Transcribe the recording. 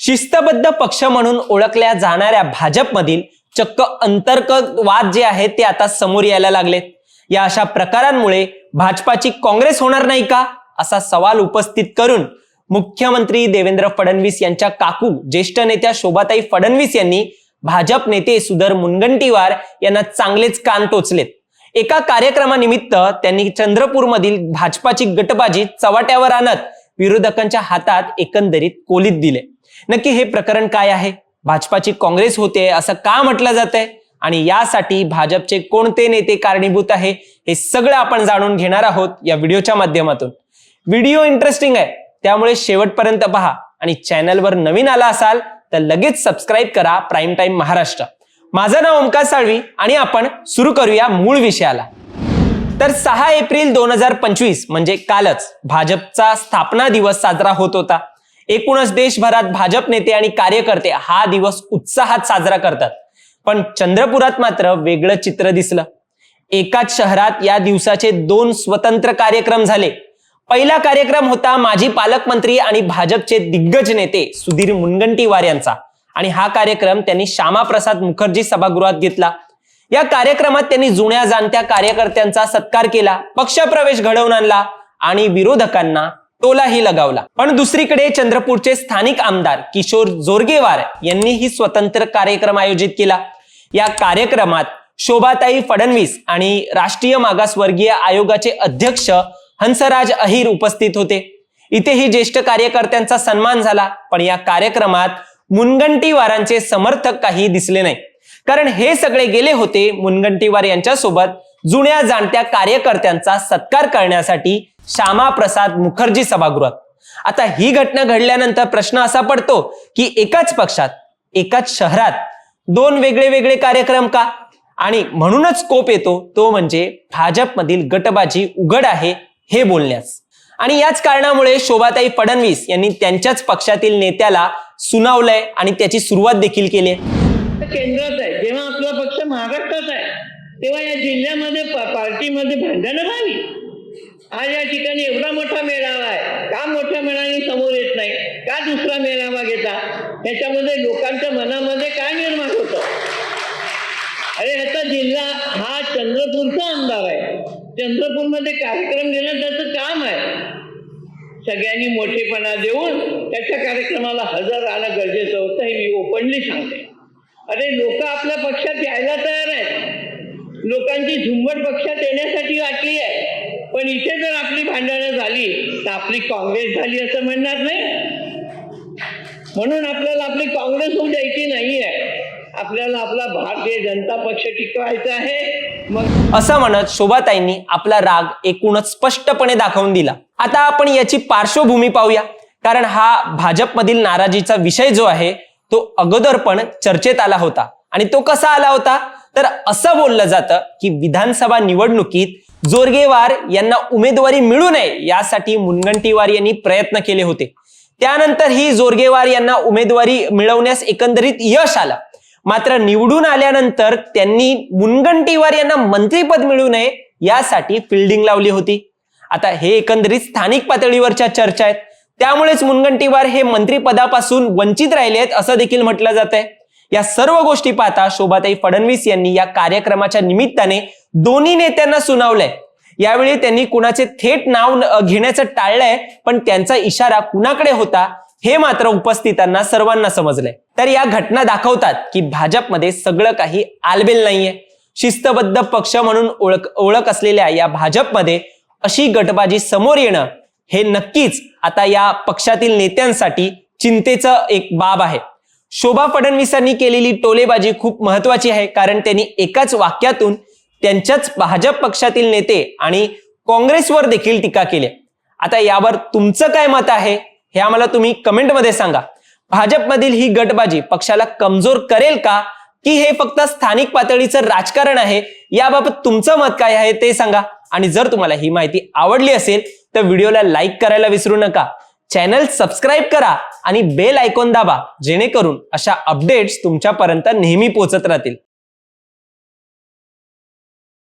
शिस्तबद्ध पक्ष म्हणून ओळखल्या जाणाऱ्या भाजपमधील चक्क अंतर्गत वाद जे आहेत ते आता समोर यायला लागलेत या अशा प्रकारांमुळे भाजपाची काँग्रेस होणार नाही का? असा सवाल उपस्थित करून मुख्यमंत्री देवेंद्र फडणवीस यांच्या काकू ज्येष्ठ नेत्या शोभाताई फडणवीस यांनी भाजप नेते सुधर मुनगंटीवार यांना चांगलेच कान टोचलेत. एका कार्यक्रमानिमित्त त्यांनी चंद्रपूरमधील भाजपाची गटबाजी चव्हाट्यावर आणत विरोधकांच्या हातात एकंदरीत कोलीत दिले. नक्की हे प्रकरण काय आहे? भाजपाची काँग्रेस होते असं का म्हटलं जात आहे आणि यासाठी भाजपचे कोणते नेते कारणीभूत आहे? हे सगळं आपण जाणून घेणार आहोत या व्हिडिओच्या माध्यमातून. व्हिडिओ इंटरेस्टिंग आहे त्यामुळे शेवटपर्यंत पहा. आणि चॅनलवर नवीन आला असाल तर लगेच सबस्क्राईब करा प्राईम टाईम महाराष्ट्र. माझं नाव ओमकार साळवी आणि आपण सुरू करूया मूळ विषयाला. तर सहा एप्रिल दोन हजार पंचवीस म्हणजे कालच भाजपचा स्थापना दिवस साजरा होत होता. एकूणच देशभरात भाजप नेते आणि कार्यकर्ते हा दिवस उत्साहात साजरा करतात. पण चंद्रपुरात मात्र वेगळं चित्र दिसलं. एकाच शहरात या दिवसाचे दोन स्वतंत्र कार्यक्रम झाले. पहिला कार्यक्रम होता माजी पालकमंत्री आणि भाजपचे दिग्गज नेते सुधीर मुनगंटीवार यांचा. आणि हा कार्यक्रम त्यांनी श्यामाप्रसाद मुखर्जी सभागृहात घेतला. या कार्यक्रमात त्यांनी जुन्या जाणत्या कार्यकर्त्यांचा सत्कार केला पक्षप्रवेश घडवून आणला आणि विरोधकांना टोलाही लगावला. पण दुसरीकडे चंद्रपूरचे स्थानिक आमदार किशोर जोरगेवार यांनीही स्वतंत्र कार्यक्रम आयोजित केला. या कार्यक्रमात शोभाताई फडणवीस आणि राष्ट्रीय मागासवर्गीय आयोगाचे अध्यक्ष हंसराज अहिर उपस्थित होते. इथेही ज्येष्ठ कार्यकर्त्यांचा सन्मान झाला पण या कार्यक्रमात मुनगंटीवारांचे समर्थक काही दिसले नाही. कारण हे सगळे गेले होते मुनगंटीवार यांच्यासोबत जुन्या जाणत्या कार्यकर्त्यांचा सत्कार करण्यासाठी श्यामाप्रसाद मुखर्जी सभागृहात. आता ही घटना घडल्यानंतर प्रश्न असा पडतो की एकाच पक्षात एकाच शहरात दोन वेगळे वेगळे कार्यक्रम का? आणि म्हणूनच स्कोप येतो तो म्हणजे भाजपमधील गटबाजी उघड आहे हे बोलण्यास. आणि याच कारणामुळे शोभाताई फडणवीस यांनी त्यांच्याच पक्षातील नेत्याला सुनावलंय आणि त्याची सुरुवात देखील केली आहे. केंद्रात आहे. जेव्हा आपला पक्ष महाराष्ट्रात आहे तेव्हा या जिल्ह्यामध्ये पार्टीमध्ये भांडणं व्हावी. आज या ठिकाणी एवढा मोठा मेळावा आहे. का मोठ्या मेळाने समोर येत नाही? का दुसरा मेळावा घेता? याच्यामध्ये लोकांच्या मनामध्ये काय निर्माण होतं? अरे ह्याचा जिल्हा हा चंद्रपूरचा आमदार आहे. चंद्रपूरमध्ये कार्यक्रम घेणं त्याचं काम आहे. सगळ्यांनी मोठेपणा देऊन त्याच्या कार्यक्रमाला हजर राहणं गरजेचं होतं हे मी ओपनली सांगते. अरे लोक आपल्या पक्षात यायला तयार आहेत. लोकांची झुंबड पक्षात येण्यासाठी वाटली आहे. पण इथे जर आपली भांडणं झाली तर आपली काँग्रेस झाली असं म्हणणार नाही. म्हणून आपल्याला आपली काँग्रेस होऊ द्यायची नाही आहे आपल्याला आपला भारतीय जनता पक्ष टिकवायचा आहे. मग असं म्हणत शोभाताईंनी आपला राग एकूणच स्पष्टपणे दाखवून दिला. आता आपण याची पार्श्वभूमी पाहूया. कारण हा भाजपमधील नाराजीचा विषय जो आहे तो अगोदर पण चर्चेत आला होता. आणि तो कसा आला होता? तर असं बोललं जातं की विधानसभा निवडणुकीत जोरगेवार यांना उमेदवारी मिळू नये यासाठी मुनगंटीवार यांनी प्रयत्न केले होते. त्यानंतर ही जोरगेवार यांना उमेदवारी मिळवण्यास एकंदरीत यश आलं. मात्र निवडून आल्यानंतर त्यांनी मुनगंटीवार यांना मंत्रीपद मिळू नये यासाठी फिल्डिंग लावली होती. आता हे एकंदरीत स्थानिक पातळीवरच्या चर्चा आहेत. त्यामुळेच मुनगंटीवार हे मंत्रीपदापासून वंचित राहिले आहेत असं देखील म्हटलं जात आहे या सर्व गोष्टी पाहता शोभाताई फडणवीस यांनी या कार्यक्रमाच्या निमित्ताने दोन्ही नेत्यांना सुनावलंय. यावेळी त्यांनी कुणाचे थेट नाव घेण्याचं टाळलंय पण त्यांचा इशारा कुणाकडे होता हे मात्र उपस्थितांना सर्वांना समजलंय. तर या घटना दाखवतात की भाजपमध्ये सगळं काही आलबेल नाहीये. शिस्तबद्ध पक्ष म्हणून ओळख ओळख असलेल्या या भाजपमध्ये अशी गटबाजी समोर येणं हे नक्कीच आता या पक्षातील नेत्यांसाठी चिंतेचं एक बाब आहे. शोभा फडणवीसांनी केलेली टोलेबाजी खूप महत्वाची आहे कारण त्यांनी एकाच वाक्यातून त्यांच्याच भाजप पक्षातील नेते आणि काँग्रेसवर देखील टीका केली आता यावर तुमचं काय मत आहे हे आम्हाला तुम्ही कमेंटमध्ये सांगा. भाजपमधील ही गटबाजी पक्षाला कमजोर करेल का की हे फक्त स्थानिक पातळीचं राजकारण आहे याबाबत तुमचं मत काय आहे ते सांगा. आणि जर तुम्हाला ही माहिती आवडली असेल तर व्हिडिओला लाईक करायला विसरू नका. चॅनल सबस्क्राईब करा आणि बेल आयकॉन दाबा जेणेकरून अशा अपडेट्स तुमच्यापर्यंत नेहमी पोहोचत राहतील.